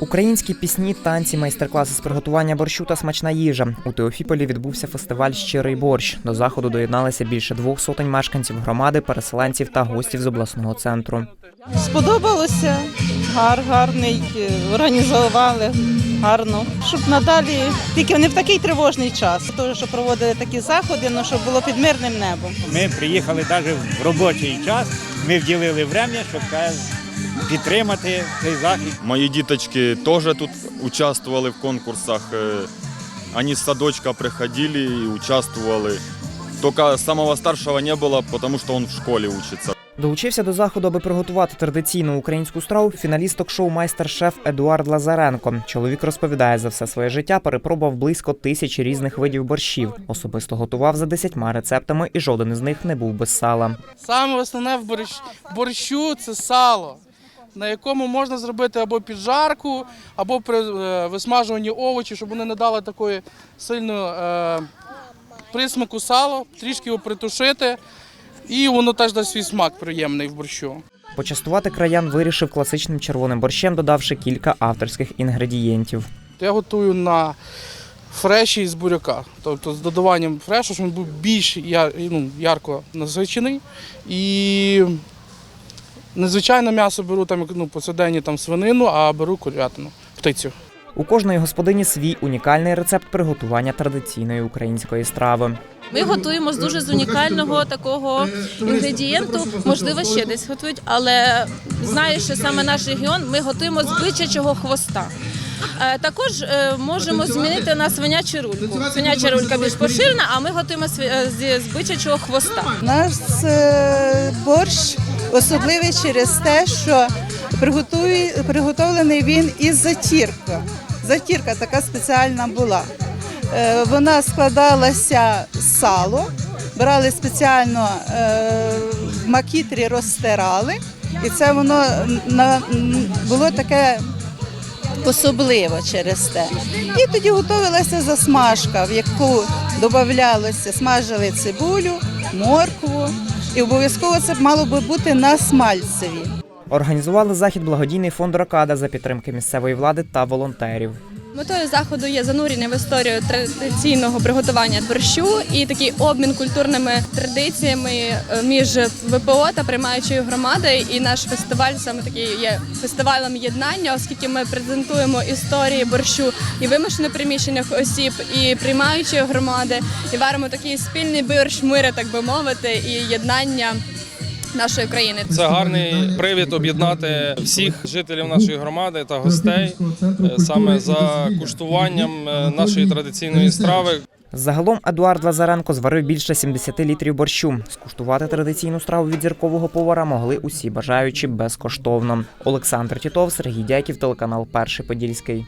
Українські пісні, танці, майстер-класи з приготування борщу та смачна їжа. У Теофіполі відбувся фестиваль Щирий борщ. До заходу доєдналися більше двох сотень мешканців громади, переселенців та гостів з обласного центру. Сподобалося, гар, гарний, е, організували гарно, щоб надалі, тільки не в такий тривожний час, Теж, що проводили такі заходи, ну, щоб було під мирним небом. Ми приїхали навіть в робочий час. Ми вділили время, щоб підтримати цей захід. Мои діточки тоже тут участвовали в конкурсах. Э, Они с садочка приходили и участвовали. Только самого старшего не было, потому что он в школе учится. Долучився до заходу, аби приготувати традиційну українську страву фіналіст ток-шоу майстер-шеф Едуард Лазаренко. Чоловік розповідає за все своє життя, перепробував близько тисячі різних видів борщів. Особисто готував за десятьма рецептами, і жоден із них не був без сала. Саме основне в борщ- борщу це сало, на якому можна зробити або піджарку, або при е, висмажуванні овочі, щоб вони не дали такої сильної е, присмаку сала, трішки його притушити, і воно теж дасть свій смак приємний в борщу. Почастувати краян вирішив класичним червоним борщем, додавши кілька авторських інгредієнтів. Я готую на фреші з буряка, тобто з додаванням фрешу, щоб він був більш ну, ярко насичений. І незвичайне м'ясо беру там, ну, посередині там свинину, а беру курятину, птицю. У кожної господині свій унікальний рецепт приготування традиційної української страви. Ми готуємо з дуже з унікального такого інгредієнту. Можливо, ще десь готують, але знаю, що саме наш регіон ми готуємо з бичачого хвоста. Е, Також е, можемо змінити на свинячу рульку. Свиняча рулька більш поширена, а ми готуємо е, з- бичачого хвоста. Наш борщ особливий через те, що приготовлений він із затірка. Затірка така спеціальна була. Е, Вона складалася з сало, брали спеціально е, в макітрі розтирали, і це воно було таке особливо через те. І тоді готувалася засмажка, в яку додавалося, смажили цибулю, моркву. І обов'язково це мало би бути на смальцеві. Організували захід благодійний фонд Рокада за підтримки місцевої влади та волонтерів. Метою заходу є занурення в історію традиційного приготування борщу і такий обмін культурними традиціями е, між ВПО та приймаючою громадою. І наш фестиваль саме такий є фестивалем єднання, оскільки ми презентуємо історії борщу і вимушено приміщених осіб, і приймаючої громади, і варимо такий спільний борщ мира, так би мовити, і єднання нашої країни. Це гарний привід об'єднати всіх жителів нашої громади та гостей е, саме за куштуванням е, нашої традиційної страви. Загалом Едуард Лазаренко зварив більше 70 літрів борщу. Скуштувати традиційну страву від зіркового повара могли усі бажаючі безкоштовно. Олександр Тітов, Сергій Дяків, телеканал Перший Подільський.